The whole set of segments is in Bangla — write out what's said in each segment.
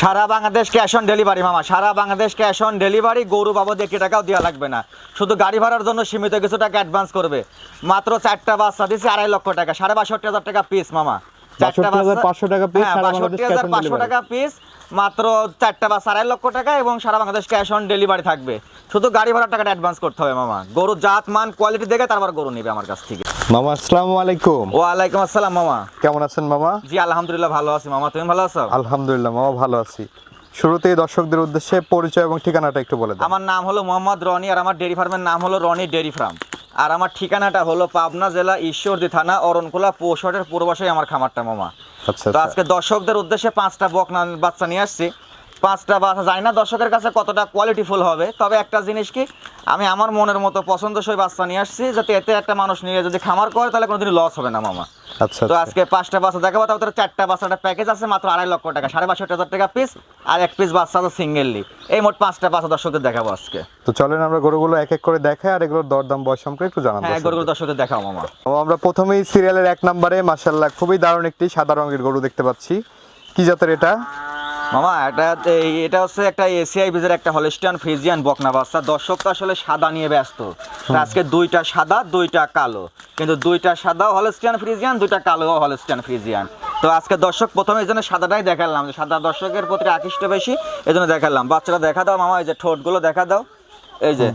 Sara Bangladesh cash on delivery মামা সারা বাংলাদেশ ক্যাশ অন ডেলিভারি গরু বাবদ একটি টাকাও দেওয়া লাগবে না। শুধু গাড়ি ভাড়ার জন্য সীমিত কিছু টাকা অ্যাডভান্স করবে। মাত্র চারটা বাচ্চা দিচ্ছে আড়াই লক্ষ টাকা সাড়ে বাষট্টি হাজার টাকা পিস মামা। চারটা 62,500 টাকা হ্যাঁ, সারা বাংলাদেশ 62,500 cash on delivery। টাকা পিস মাত্র চারটা বাচ্চা আড়াই লক্ষ টাকা এবং সারা বাংলাদেশ ক্যাশ অন ডেলিভারি থাকবে। শুধু গাড়ি ভাড়ার টাকাটা অ্যাডভান্স করতে হবে মামা। গরু জাত মান কোয়ালিটি দেখে তারপর গরু নিবে আমার কাছ থেকে। মামা আসসালামু আলাইকুম। আসসালাম মামা। কেমন আছেন মামা? জি আলহামদুলিল্লাহ ভালো আছি। মামা তুমি ভালো আছো? আলহামদুলিল্লাহ মামা ভালো আছি। শুরুতেই দর্শকদের উদ্দেশ্যে পরিচয় এবং ঠিকানাটা একটু বলে আমার নাম হলো মোহাম্মদ রনি আর আমার ডেরি ফার্মের নাম হলো রনি ডেরি ফার্ম আর আমার ঠিকানাটা হলো পাবনা জেলা ঈশ্বরদী থানা অরণকুলা পৌষটের পূর্বাশে আমার খামারটা মামা। আচ্ছা তো আচ্ছা। আজকে দর্শকদের উদ্দেশ্যে পাঁচটা বকনা বাচ্চা নিয়ে আসছি। পাঁচটা বাচ্চা জানি না দর্শকের কাছে কতটা কোয়ালিটিফুল হবে তবে একটা জিনিস কি আমি আমার মনের মতো পছন্দসই বাচ্চা নিয়ে আসছি যাতে এতে একটা মানুষ নিয়ে যদি খামার করে তাহলে কোনোদিন লস হবে না মামা। আচ্ছা তো আচ্ছা। আজকে পাঁচটা বাচ্চা দেখাবো তাও তারপরে চারটা বাচ্চাটা প্যাকেজ আছে মাত্র আড়াই লক্ষ টাকা সাড়ে বাষট্টি হাজার টাকা পিস আর এক পিস বাচ্চা আছে সিঙ্গেললি এই মোট পাঁচটা বাচ্চা দর্শকদের দেখাবো আজকে। তো চলেন আমরা গরুগুলো এক এক করে দেখাই আর এগুলোর দরদাম বয়স সম্পর্কে একটু জানাব হ্যাঁ গরুগুলো দর্শকদের দেখাও মামা। আমরা প্রথমেই সিরিয়ালের এক নম্বরে মাশাল্লাহ খুবই দারুণ একটি সাদা রঙের গরু দেখতে পাচ্ছি। কি জাতের এটা? মামা এটা এটা হচ্ছে একটা এসিআই বিজের একটা হলিস্টিয়ান ফ্রিজিয়ান বকনা বাচ্চা। দর্শক তো আসলে সাদা নিয়ে ব্যস্ত। আজকে দুইটা সাদা দুইটা কালো। কিন্তু দুইটা সাদা হলিস্টিয়ান ফ্রিজিয়ান দুইটা কালো হলিস্টিয়ান ফ্রিজিয়ান তো আজকে দর্শক প্রথমে এই জন্য সাদাটাই দেখালাম। যে সাদা দর্শকের প্রতি আকৃষ্ট বেশি এই জন্য দেখালাম। বাচ্চারা দেখা দাও মামা এই যে ঠোঁটগুলো দেখা দাও। এই যে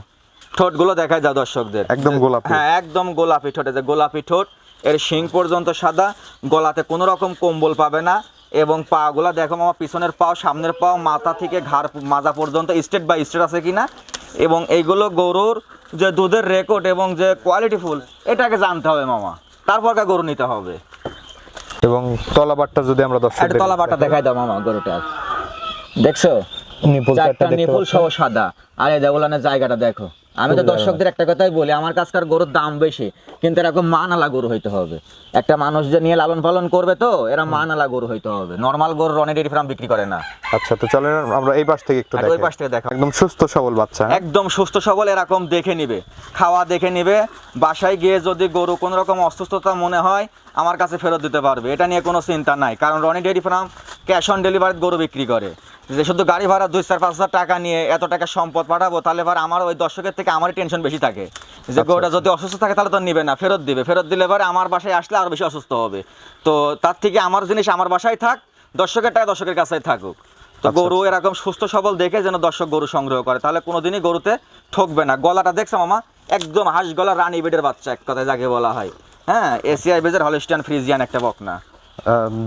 ঠোঁটগুলো দেখাই দাও দর্শকদের। একদম গোলাপি। হ্যাঁ একদম গোলাপি ঠোঁট। এই যে গোলাপি ঠোঁট এর শিং পর্যন্ত সাদা। গলাতে কোনো রকম কম্বল পাবে না। এবং পাগুলা দেখো মামা পিছনের পাও সামনের পাও মাথা থেকে ঘাড় মাজা পর্যন্ত স্টেট বাই স্টেট আছে কিনা? এবং এইগুলো গরুর যে দুধের রেকর্ড এবং যে কোয়ালিটিফুল এটাকে জানতে হবে মামা। তারপর কা গরু নিতে হবে। এবং তলাবারটা যদি আমরা দর্শক একটা তলা বাটা দেখাই দাও মামা গরুটার। দেখছ? নিপুল চারটা নিপুল সহ সাদা। আর এই দেবলানের জায়গাটা দেখো। আমি তো দর্শকদের একটা কথাই বলি আমার কাছকার গরুর দাম বেশি কিন্তু এরকম মানালা গরু হইতে হবে। একটা মানুষ যে নিয়ে লালন পালন করবে তো এরা মানালা গরু হইতে হবে। নর্মাল গরু রনি ডেরি ফার্ম বিক্রি করে না। আচ্ছা তো চলেন আমরা এই পাশ থেকে একটু আর ওই পাশ থেকে দেখাও। একদম সুস্থ সবল বাচ্চা হ্যাঁ? একদম সুস্থ সবল এরকম দেখে নিবে। খাওয়া দেখে নিবে। বাসায় গিয়ে যদি গরু কোনো রকম অসুস্থতা মনে হয় আমার কাছে ফেরত দিতে পারবে। এটা নিয়ে কোনো চিন্তা নাই কারণ Roni dairy farm cash on delivery গরু বিক্রি করে। যে শুধু গাড়ি ভাড়া দুই চার পাঁচ হাজার টাকা নিয়ে এত টাকা সম্পদ পাঠাবো তাহলে এবার আমার ওই দর্শকের থেকে আমারই টেনশন বেশি থাকে। যে গরুটা যদি অসুস্থ থাকে তাহলে তো নিবে না ফেরত দিবে। ফেরত দিলে এবার আমার বাসায় আসলে আরও বেশি অসুস্থ হবে। তো তার থেকে আমার জিনিস আমার বাসায় থাক দর্শকের টাকা দর্শকের কাছেই থাকুক। তো আচ্ছা, গরু এরকম সুস্থ সবল দেখে যেন দর্শক গরু সংগ্রহ করে তাহলে কোনোদিনই গরুতে ঠকবে না। গলাটা দেখছ মামা? একদম হাঁস গলা রানী বেডের বাচ্চা এক কথায় যাকে বলা হয়। হ্যাঁ এসিআই বেজের হলিস্টিয়ান ফ্রিজিয়ান একটা বকনা।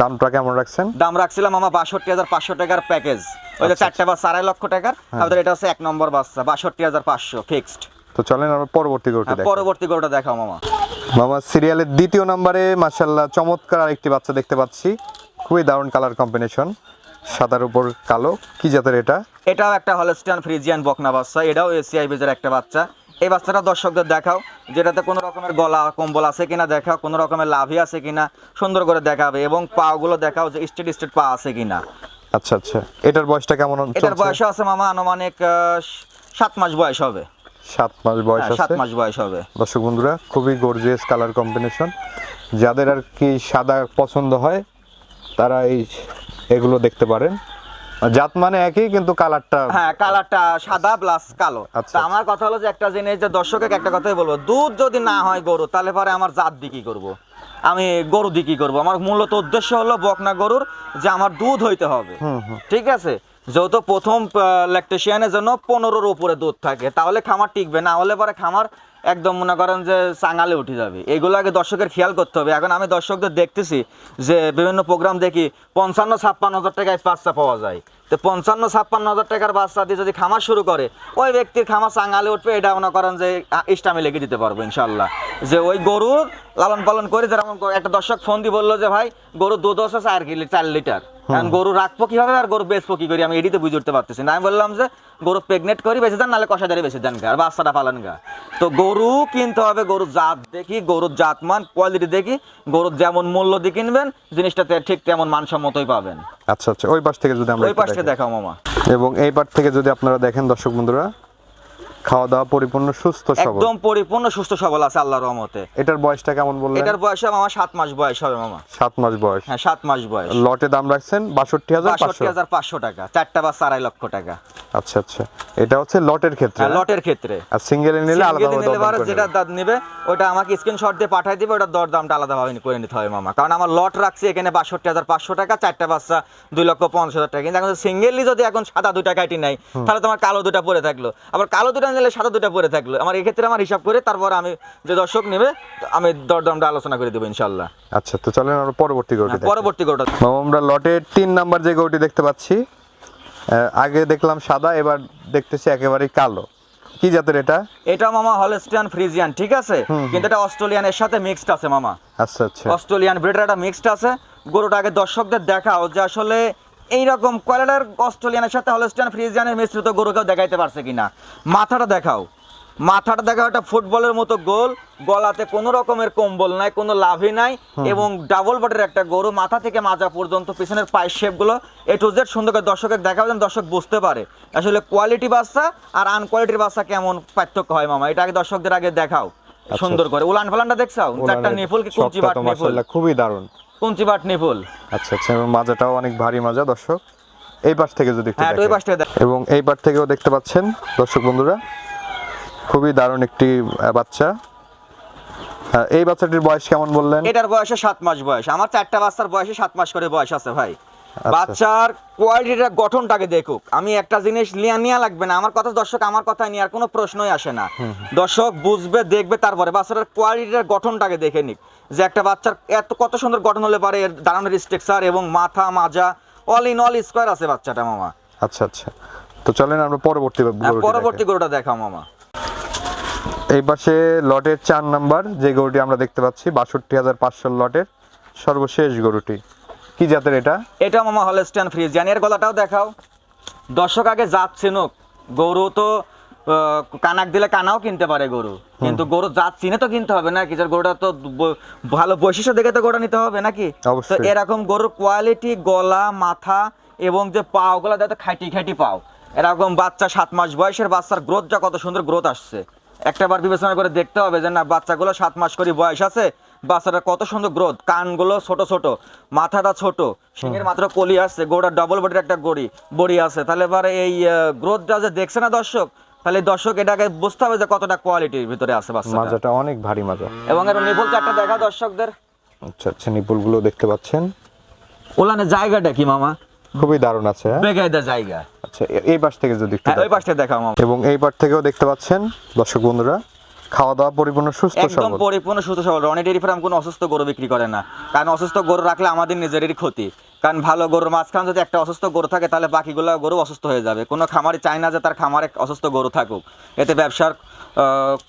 দামটা কেমন রাখছেন? দাম রাখছিলাম মামা বাষট্টি হাজার পাঁচশো টাকার প্যাকেজ। ওই যে আচ্ছা, চারটা বাচ্চা আড়াই লক্ষ টাকার তারপরে এটা হচ্ছে এক নম্বর বাচ্চা বাষট্টি হাজার পাঁচশো ফিক্সড তো চলেন আমরা পরবর্তী গরুটি পরবর্তী গরুটা দেখাও মামা। মামা সিরিয়ালের দ্বিতীয় নম্বরে মাশাল্লাহ চমৎকার আরেকটি বাচ্চা দেখতে পাচ্ছি। খুবই দারুণ কালার কম্বিনেশন সাদার উপর কালো। কি জাতের এটা? এটাও একটা হলস্টিয়ান ফ্রিজিয়ান বকনা বাচ্চা এটাও এসিআই বেজের একটা বাচ্চা। এই বাচ্চাটা দর্শকদের দেখাও যেটাতে কোনো রকমের গলা কম্বল আছে কিনা দেখাও কোনো রকমের লাভি আছে কিনা সুন্দর করে দেখাবে এবং পাগুলো দেখাও যে স্টেট স্টেট পা আছে কিনা। আচ্ছা আচ্ছা। এটার বয়সটা কেমন এটার বয়স আছে মামা আনুমানিক সাত মাস বয়স হবে। সাত মাস বয়স হ্যাঁ, সাত মাস বয়স হবে। দর্শক বন্ধুরা খুবই গর্জিয়াস কালার কম্বিনেশন যাদের আর কি সাদা পছন্দ হয় তারা এই এগুলো দেখতে পারেন। জাত মানে একই কিন্তু কালারটা হ্যাঁ কালারটা সাদা প্লাস কালো। আচ্ছা, তা আমার কথা হলো যে একটা জিনিস যে দর্শকে একটা কথাই বলব দুধ যদি না হয় গরু তাহলে পরে আমার জাত কি করব? আমি গরু দিয়ে কি করব? আমার মূলত উদ্দেশ্য হলো বকনা গরুর যে আমার দুধ হইতে হবে। ঠিক আছে? যেহেতু প্রথম ল্যাকটেশিয়ানের জন্য পনেরোর উপরে দুধ থাকে তাহলে খামার টিকবে না হলে পরে খামার একদম মনে করেন যে চাঙালে উঠে যাবে। এগুলো আগে দর্শকের খেয়াল করতে হবে। এখন আমি দর্শকদের দেখতেছি যে বিভিন্ন প্রোগ্রাম দেখি, পঞ্চান্ন, ছাপ্পান্ন হাজার টাকায় বাচ্চা পাওয়া যায়। তো পঞ্চান্ন, ছাপ্পান্ন হাজার টাকার বাচ্চা দিয়ে যদি খামার শুরু করে, ওই ব্যক্তির খামার চাঙালে উঠবে, এটা মনে করেন যে ইস্টামে লেগে দিতে পারব ইনশাল্লাহ যে ওই গরু লালন পালন করে যেরকম একটা দর্শক ফোন দিয়ে বলল যে, ভাই গরু দুধ হচ্ছে চার চার লিটার। কারণ গরু রাখব কীভাবে আর গরু বেচবো কি করি? আমি এটিতে বুঝে উঠতে পারতেছি না। আমি বললাম যে গরু প্রেগনেন্ট করি বেঁচে দেন নাহলে কষাদারি বেঁচে দেন গা আর বাচ্চাটা পালান গা। তো গরু কিনতে হবে গরুর জাত দেখি গরুর জাতমান কোয়ালিটি দেখি গরুর যেমন মূল্য দিয়ে কিনবেন জিনিসটা তে- ঠিক তেমন মানসম্মতই পাবেন। আচ্ছা আচ্ছা ওই পাশ থেকে যদি আমরা ওই পাশে দেখাও মামা। এবং এই পাশ থেকে যদি আপনারা দেখেন দর্শক বন্ধুরা খাওয়া দাওয়া পরিপূর্ণ সুস্থ সবল। একদম পরিপূর্ণ সুস্থ সবল আছে আল্লাহর রহমতে। এটার বয়সটা কেমন বললেন? এটার বয়স মামা সাত মাস বয়স হবে মামা। সাত মাস বয়স। হ্যাঁ সাত মাস বয়স। লটে দাম রাখছেন বাষট্টি হাজার পাঁচশো? বাষট্টি হাজার পাঁচশো টাকা চারটা বাচ্চা আড়াই লক্ষ টাকা। আচ্ছা আচ্ছা। এটা হচ্ছে লটের ক্ষেত্রে হ্যাঁ, লটের ক্ষেত্রে। আর সিঙ্গেল নিলে আলাদা নিলে যেটা দাঁত নেবে ওটা আমাকে স্ক্রিনশট দিয়ে পাঠিয়ে দিবে ওটা দর দামটা আলাদাভাবে করে নিতে হবে মামা। কারণ আমার লট রাখছি এখানে বাষট্টি হাজার পাঁচশো টাকা চারটা বাচ্চা দুই লক্ষ পঞ্চাশ হাজার টাকা। কিন্তু এখন সিঙ্গেলি যদি এখন সাদা দুটা কাটি নাই তাহলে তোমার কালো দুটা পরে থাকল। আবার কালো দুটা নিলে সাদা দুটা পরে থাকল। আমার এক্ষেত্রে আমার হিসাব করে তারপর আমি যে দর্শক নেবে আমি দর দামটা আলোচনা করে দেবো ইনশাল্লাহ আচ্ছা তো চলেন আমরা পরবর্তী গরুটি পরবর্তী গোটা আমরা লটের তিন নাম্বার যে গরুটি দেখতে পাচ্ছি আগে দেখলাম সাদা এবার দেখতেছি একেবারে কালো। কি জাতের এটা? এটা মামা হলস্টিয়ান ফ্রিজিয়ান ঠিক আছে? কিন্তু এটা অস্ট্রেলিয়ানের সাথে মিক্সড আছে মামা। আচ্ছা আচ্ছা। অস্ট্রেলিয়ান ব্রিডার একটা মিক্সড আছে। গরুটা আগে দর্শকদের দেখাও যে আসলে এইরকম কোয়ালিটির অস্ট্রেলিয়ানের সাথে হলস্টিয়ান ফ্রিজিয়ানের মিশ্রিত গরু কেউ দেখাইতে পারছে কিনা? মাথাটা দেখাও। মাথাটা দেখাও একটা ফুটবলের মতো গোল। গলাতে কোনো রকমের কম্বল নাই কোনো লাভই নাই এবং ডাবল বডির একটা গরু মাথা থেকে মাজা পর্যন্ত পিছনের পায়ের শেপগুলো এ টু জেড সুন্দর করে দর্শকের দেখাও যেন দর্শক বুঝতে পারে। আসলে কোয়ালিটি বাচ্চা আর আনকোয়ালিটির বাচ্চা কেমন পার্থক্য হয় মামা? এটা আগে দর্শকদের আগে দেখাও। সুন্দর করে। উলান ফালানটা দেখছাও? চারটা নিপুল কি শখটা বাট তো খুবই দারুণ। কুঞ্চি বাট নিপুল আচ্ছা আচ্ছা এবং মাজাটাও অনেক ভারী মাজা দর্শক। এই পাশ থেকে যদি একটু হ্যাঁ ওই। পাশটা দেখ। এবং এই পাশ থেকেও দেখতে পাচ্ছেন দর্শক বন্ধুরা খুবই দারুণ একটি বাচ্চা। হ্যাঁ, এই বাচ্চাটির বয়স কেমন বললেন? এটার বয়সে সাত মাস বয়স। আমার চারটা বাচ্চার বয়সে সাত মাস করে বয়স আছে ভাই। বাচ্চার কোয়ালিটিটা গঠনটাকে দেখুক। আমি একটা জিনিস নিয়ে নেওয়া লাগবে না। আমার কথা দর্শক আমার কথা নিয়ে আর কোনো প্রশ্নই আসে না। দর্শক বুঝবে দেখবে তারপরে বাচ্চাটার কোয়ালিটির গঠনটাকে দেখে নিক। যে একটা বাচ্চার এত কত সুন্দর গঠন হলে পারে এর দাঁড়ানোর স্ট্রাকচার এবং মাথা মাজা অল ইন অল স্কোয়ার আছে বাচ্চাটা মামা। আচ্ছা আচ্ছা। তো চলেন আমরা পরবর্তী হ্যাঁ, পরবর্তী গরুটা দেখা মামা। এই পাশে লটের চার নাম্বার যে গরুটি আমরা দেখতে পাচ্ছি বাষট্টি হাজার পাঁচশো লটের সর্বশেষ গরুটি। কি জাতের এটা? এটা মামা হলস্টাইন ফ্রিজ জানিয়ার গলাটাও দেখাও। দর্শক আগে জাত চিনুক। গরু তো কানাক দিলে কানাও কিনতে পারে গরু। কিন্তু গরু জাত চিনে তো কিনতে হবে নাকি? গরুটা তো ভালো বৈশিষ্ট্য দেখে তো গরুটা নিতে হবে নাকি? তো এরকম গরুর কোয়ালিটি গলা মাথা এবং যে পাও গুলা দেখো খাইটি খাইটি পাও। এরকম বাচ্চা সাত মাস বয়সের বাচ্চার গ্রোথটা কত সুন্দর গ্রোথ আসছে। একটা বার বিবেচনা করে দেখতে হবে যে না বাচ্চাগুলো সাত মাস করে বয়স আছে বাচ্চাটা কত সুন্দর গ্রোথ কানগুলো ছোট ছোট মাথাটা ছোট সিংহের মাত্র কলি আছে গোড়া ডবল বডির একটা গড়ি বড়ি আছে। তাহলে এবার এই গ্রোথটা যে দেখছে না দর্শক তাহলে দর্শক এটাকে বুঝতে হবে যে কতটা কোয়ালিটির ভিতরে আছে বাচ্চা মাজাটা অনেক ভারী মাজা। এবং এর নিপুল চারটা দেখা দর্শকদের। আচ্ছা আচ্ছা নিপুলগুলো দেখতে পাচ্ছেন। ওলানের জায়গাটা কি মামা? খুবই দারুণ আছে হ্যাঁ? বেগায়দার জায়গা। আচ্ছা এই পাশ থেকে যদি একটু হ্যাঁ ওই পাশ পাশটা দেখা মামা। এবং এই পাশ থেকেও দেখতে পাচ্ছেন দর্শক বন্ধুরা খাওয়া দাওয়া পরিপূর্ণ সুস্থ একদম পরিপূর্ণ সুস্থ সবল। রনি ডেয়ারি ফার্ম কোনো অসুস্থ গরু বিক্রি করে না। কারণ অসুস্থ গরু রাখলে আমাদের নিজেরই ক্ষতি। কারণ ভালো গরুর মাঝখানে যদি একটা অসুস্থ গরু থাকে তাহলে বাকিগুলো গরু অসুস্থ হয়ে যাবে। কোনো খামারে চায় না যে তার খামারে অসুস্থ গরু থাকুক। এতে ব্যবসার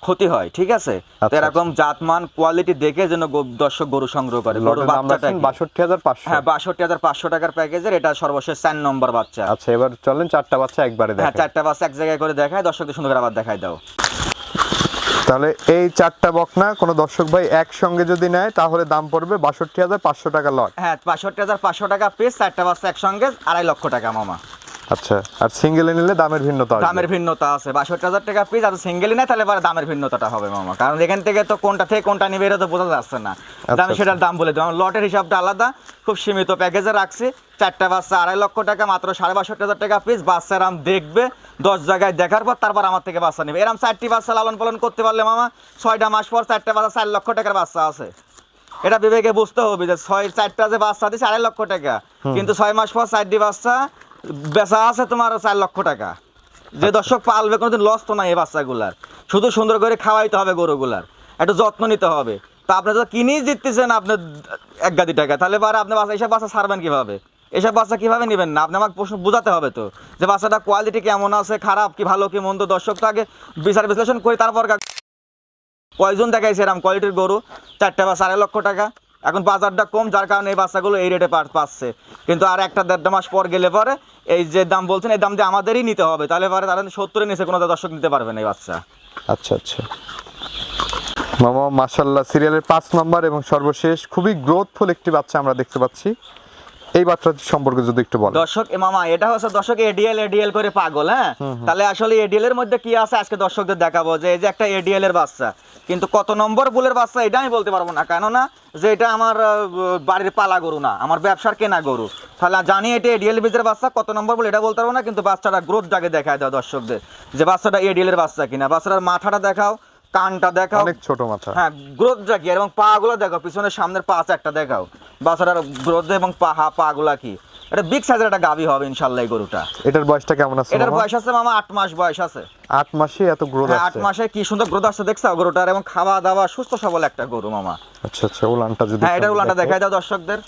ক্ষতি হয় ঠিক আছে? তো আচ্ছা, এরকম জাতমান কোয়ালিটি দেখে যেন দর্শক গরু সংগ্রহ করে। গরু বাচ্চাটা বাষট্টি হাজার পাঁচশো। হ্যাঁ বাষট্টি হাজার পাঁচশো টাকার প্যাকেজের। এটা সর্বশেষ চার নম্বর বাচ্চা। আচ্ছা এবার চলেন চারটা বাচ্চা একবারে হ্যাঁ চারটা বাচ্চা এক জায়গায় করে দেখায় দর্শকদের সুন্দর আবার দেখায় দাও। তাহলে এই চারটা বকনা কোনো দর্শক ভাই একসঙ্গে যদি নেয় তাহলে দাম পড়বে বাষট্টি হাজার পাঁচশো টাকা লট। হ্যাঁ বাষট্টি হাজার পাঁচশো টাকা পিস চারটা বাচ্চা একসঙ্গে আড়াই লক্ষ টাকা মামা। আচ্ছা আর সিঙ্গেলে নিলে দামের ভিন্নতা। দামের ভিন্নতা আছে বাষট্টি হাজার টাকা পিস আর সিঙ্গেলই না তাহলে পরে দামের ভিন্নতাটা হবে মামা। কারণ এখান থেকে তো কোনটা থেকে কোনটা নিবে এটা তো বোঝা যাচ্ছে না। আচ্ছা, আমি সেটার দাম বলে দেবো লটের হিসাবটা আলাদা খুব সীমিত প্যাকেজে রাখছি। চারটা বাচ্চা আড়াই লক্ষ টাকা মাত্র সাড়ে বাষট্টি হাজার টাকা পিস বাচ্চা এরাম দেখবে দশ জায়গায় দেখার পর তারপর আমার থেকে বাচ্চা নেবে। এরম চারটি বাচ্চা লালন পালন করতে পারলে মামা ছয়টা মাস পর চারটা বাচ্চা চার লক্ষ টাকার বাচ্চা আছে। এটা বিবেকে বুঝতে হবে যে ছয় চারটা যে বাচ্চা দিচ্ছে আড়াই লক্ষ টাকা। কিন্তু ছয় মাস পর চারটি বাচ্চা বেচা আছে তোমার চার লক্ষ টাকা। যে দর্শক পালবে কোনোদিন লস তো নাই এই বাচ্চাগুলার। শুধু সুন্দর করে খাওয়াইতে হবে গরুগুলার। একটু যত্ন নিতে হবে। তা আপনি তো কিনেই জিততেছেন আপনার এক গাদি টাকা তাহলে পরে আপনি বাচ্চা এসব বাচ্চা ছাড়বেন কীভাবে? এসব বাচ্চা কীভাবে নেবেন না? আপনি আমাকে প্রশ্ন বোঝাতে হবে তো। যে বাচ্চাটা কোয়ালিটি কেমন আছে, খারাপ কি, ভালো কি, মন্দ, দর্শক তো আগে বিচার বিশ্লেষণ করে, তারপর কয়জন দেখাইছে এরকম কোয়ালিটির গরু? চারটে বা সাড়ে লক্ষ টাকা। এখন বাজারটা কম, যার কারণে এই বাচ্চাগুলো এই রেটে পাচ্ছে। কিন্তু আর একটা দেড় মাস পর গেলে পরে এই যে দাম বলছেন, এই দাম দিয়ে আমাদেরই নিতে হবে। তাহলে পরে তারা সত্তরে নিচে কোনো দর্শক নিতে পারবে না এই বাচ্চা। আচ্ছা আচ্ছা। মামা মাসাল্লাহ সিরিয়ালের পাঁচ নম্বর এবং সর্বশেষ খুবই গ্রোথফুল একটি বাচ্চা আমরা দেখতে পাচ্ছি। এই বাচ্চাটি সম্পর্কে যদি একটু বলেন। দর্শক মামা এটা হচ্ছে দর্শক এডিএল এডিএল করে পাগল হ্যাঁ? তাহলে আসলে এডিএল এর মধ্যে কি আছে আজকে দর্শকদের দেখাবো? যে এই যে একটা এডিএল এর বাচ্চা কিন্তু কত নম্বর বুলের বাচ্চা এটা আমি বলতে পারব না। কেননা যে এটা আমার বাড়ির পালা গরু না আমার ব্যবসার কেনা গরু। তাহলে জানি এটা এডিএল বীজের বাচ্চা কত নম্বর বলে এটা বলতে পারব না কিন্তু বাচ্চাটা গ্রোথ গ্রোথটাকে দেখায় দাও দর্শকদের যে বাচ্চাটা এডিএল এর বাচ্চা কিনা। বাচ্চাটার মাথাটা দেখাও কানটা দেখাও। অনেক ছোট মাথা। হ্যাঁ গ্রোথটা কি এবং পা গুলো দেখাও পিছনের সামনের পা একটা দেখাও। বাচ্চাটার গ্রোথ এবং পা হা পা গুলা কি? এটা বিগ সাইজের একটা গাভী হবে ইনশাল্লাহ এই গরুটা। এটার বয়সটা কেমন আছে এটার? বয়স আছে মামা আট মাস বয়স আছে। আট মাসে এত গ্রোথ হ্যাঁ আট মাসে কি সুন্দর গ্রোথ আসছে দেখছ গরুটার এবং খাওয়া দাওয়া সুস্থ সবল একটা গরু মামা। আচ্ছা আচ্ছা উলানটা যদি হ্যাঁ একটু উলানটা দেখাই দাও দর্শকদের।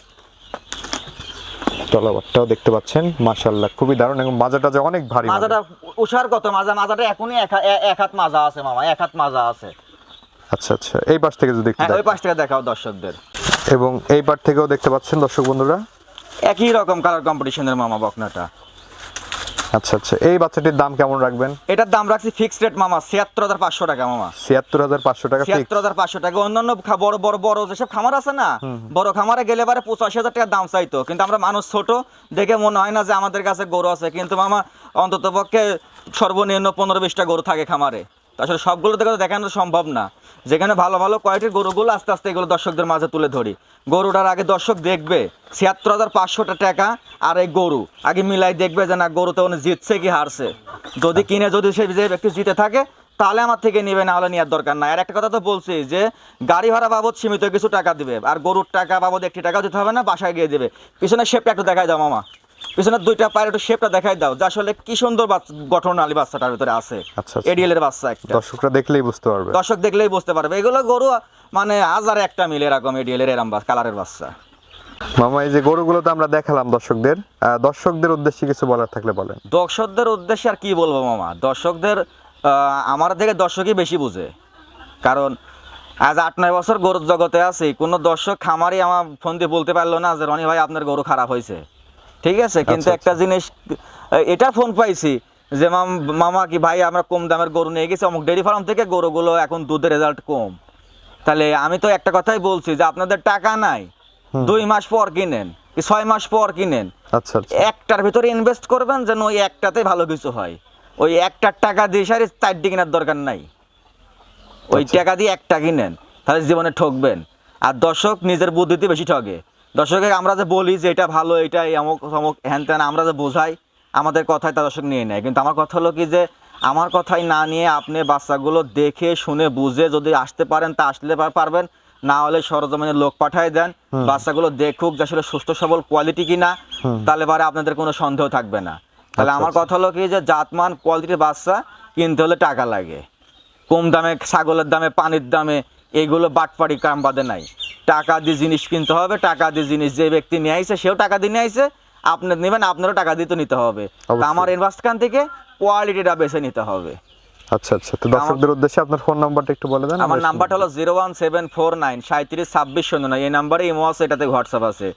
তলাবারটাও দেখতে পাচ্ছেন মাশাআল্লাহ খুবই দারুণ এবং মাজাটা যে অনেক ভারী মাজাটা উষার কত? মাজা মাজাটা এখনই এক এক হাত মাজা আছে মামা এক হাত মাজা আছে। আচ্ছা আচ্ছা এই পাশ থেকে যদি একটু হ্যাঁ ওই দেখো। পাশ থেকে দেখাও দর্শকদের। এবং এই পার থেকেও দেখতে পাচ্ছেন দর্শক বন্ধুরা। একই রকম কালার কম্পিটিশনের মামা বকনাটা। আচ্ছা আচ্ছা। এই বাচ্চাটির দাম কেমন রাখবেন? এটার দাম রাখছি ফিক্সড রেট মামা ছিয়াত্তর হাজার পাঁচশো টাকা মামা। ছিয়াত্তর হাজার পাঁচশো টাকা। ছিয়াত্তর হাজার পাঁচশো টাকা। অন্যান্য বড় বড় বড় যেসব খামার আছে না বড় খামারে গেলে পারে পঁচাশি হাজার টাকা দাম চাইতো। কিন্তু আমরা মানুষ ছোট দেখে মনে হয় না যে আমাদের কাছে গরু আছে। কিন্তু মামা অন্তত পক্ষে সর্বনিম্ন পনেরো বিশটা গরু থাকে খামারে। আসলে সবগুলো দেখে তো দেখানো সম্ভব না। যেখানে ভালো ভালো কোয়ালিটির গরুগুলো আস্তে আস্তে এগুলো দর্শকদের মাঝে তুলে ধরি। গরুটার আগে দর্শক দেখবে, ছিয়াত্তর হাজার পাঁচশোটা টাকা আর এই গরু। আগে মিলাই দেখবে যে না, গরুতে উনি জিতছে কি হারছে। যদি কিনে, যদি সে যে ব্যক্তি জিতে থাকে, তাহলে আমার থেকে নেবে, না হলে নেওয়ার দরকার নাই। আর একটা কথা তো বলছি যে, গাড়ি ভাড়া বাবদ সীমিত কিছু টাকা দিবে। আর গরুর টাকা বাবদ একটি টাকাও দিতে হবে না, বাসায় গিয়ে দেবে। পিছনে শেপটা একটু দেখাই দাও, মামা। পিছনের দুইটা পায়ের একটু শেপটা দেখাই দাও যে আসলে কি সুন্দর বাচ্চা- গঠনালী বাচ্চাটার ভিতরে আছে। আচ্ছা, আচ্ছা। এডিএল এর বাচ্চা একটা। দর্শকরা দেখলেই বুঝতে পারবে। দর্শক দেখলেই বুঝতে পারবে। এগুলো গরু মানে হাজার একটা মিলে এরকম এডিএল এর এরম কালারের বাচ্চা। মামা এই যে গরুগুলো তো আমরা দেখালাম দর্শকদের। দর্শকদের উদ্দেশ্যে কিছু বলার থাকলে বলেন। দর্শকদের উদ্দেশ্যে আর কি বলব মামা? দর্শকদের আমার থেকে দর্শকই বেশি বুঝে। কারণ আজ আট নয় বছর গরুর জগতে আছি। কোনো দর্শক খামারই আমার ফোন দিয়ে বলতে পারল না যে রনি ভাই আপনার গরু খারাপ হয়েছে। ঠিক আছে? কিন্তু আচ্ছা, একটা জিনিস এটা ফোন পাইছি যে মাম- কি ভাই আমরা কম দামের গরু নিয়ে গেছি অমুক ডেয়ারি ফার্ম থেকে গরুগুলো এখন দুধের রেজাল্ট কম। তাহলে আমি তো একটা কথাই বলছি যে আপনাদের টাকা নাই। দুই মাস পর কিনেন কি ছয় মাস পর কিনেন। আচ্ছা আচ্ছা। একটার ভিতরে ইনভেস্ট করবেন যেন ওই একটাতে ভালো কিছু হয়। ওই একটার টাকা দিয়ে সারি চারটি কেনার দরকার নাই। ওই আচ্ছা। টাকা দিয়ে একটা কিনেন তাহলে জীবনে ঠকবেন। আর দর্শক নিজের বুদ্ধিতে বেশি ঠকে দর্শকে আমরা যে বলি যে এটা ভালো এটা অমুক অমুক হ্যান ত্যান আমরা যে বোঝাই আমাদের কথাই তা দর্শক নিয়ে নেয়। কিন্তু আমার কথা হলো কি যে আমার কথাই না নিয়ে আপনি বাচ্চাগুলো দেখে শুনে বুঝে যদি আসতে পারেন তা আসলে পারবেন। না হলে সরজমিনে লোক পাঠায় দেন। বাচ্চাগুলো দেখুক যে আসলে সুস্থ সবল কোয়ালিটি কিনা তাহলে পরে আপনাদের কোনো সন্দেহ থাকবে না। তাহলে আচ্ছা, আমার আচ্ছা। কথা হলো কি যে জাতমান কোয়ালিটির বাচ্চা কিনতে হলে টাকা লাগে। কম দামে ছাগলের দামে পানির দামে এইগুলো বাটপাড়ি কাম বাদে নাই। টাকা দিয়ে জিনিস কিনতে হবে টাকা দিয়ে জিনিস যে ব্যক্তি নিয়ে আইছে সেও টাকা দিয়ে নিয়ে আইছে। আপনি নেবেন আপনারও টাকা দিয়ে তো নিতে হবে। আমার ইনভেস্টখান থেকে কোয়ালিটিটা বেছে নিতে হবে। আচ্ছা আচ্ছা। তো দর্শকদের উদ্দেশ্যে আপনার ফোন নাম্বারটা একটু বলে দেন আমার নাম্বারটা হলো zero one seven four nine সাঁত্রিশ ছাব্বিশ শূন্য নয়। এই নাম্বারে ইমো আছে এটাতে হোয়াটসঅ্যাপ আছে।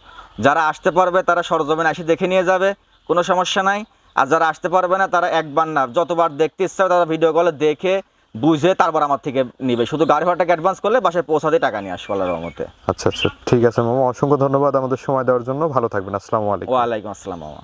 যারা আসতে পারবে তারা সরজমিন এসে দেখে নিয়ে যাবে কোনো সমস্যা নাই। আর যারা আসতে পারবে না তারা একবার না যতবার দেখতে ইচ্ছা তারা ভিডিও কলে দেখে বুঝে তারপর আমার থেকে নিবে। শুধু গাড়ি ভাড়াটাকে অ্যাডভান্স করলে বাসায় পৌঁছাতে টাকা নিয়ে আসব আল্লাহর মতে আচ্ছা আচ্ছা ঠিক আছে মামা। অসংখ্য ধন্যবাদ আমাদের সময় দেওয়ার জন্য। ভালো থাকবেন। আসসালামু আলাইকুম। ওয়ালাইকুম আসসালাম মামা।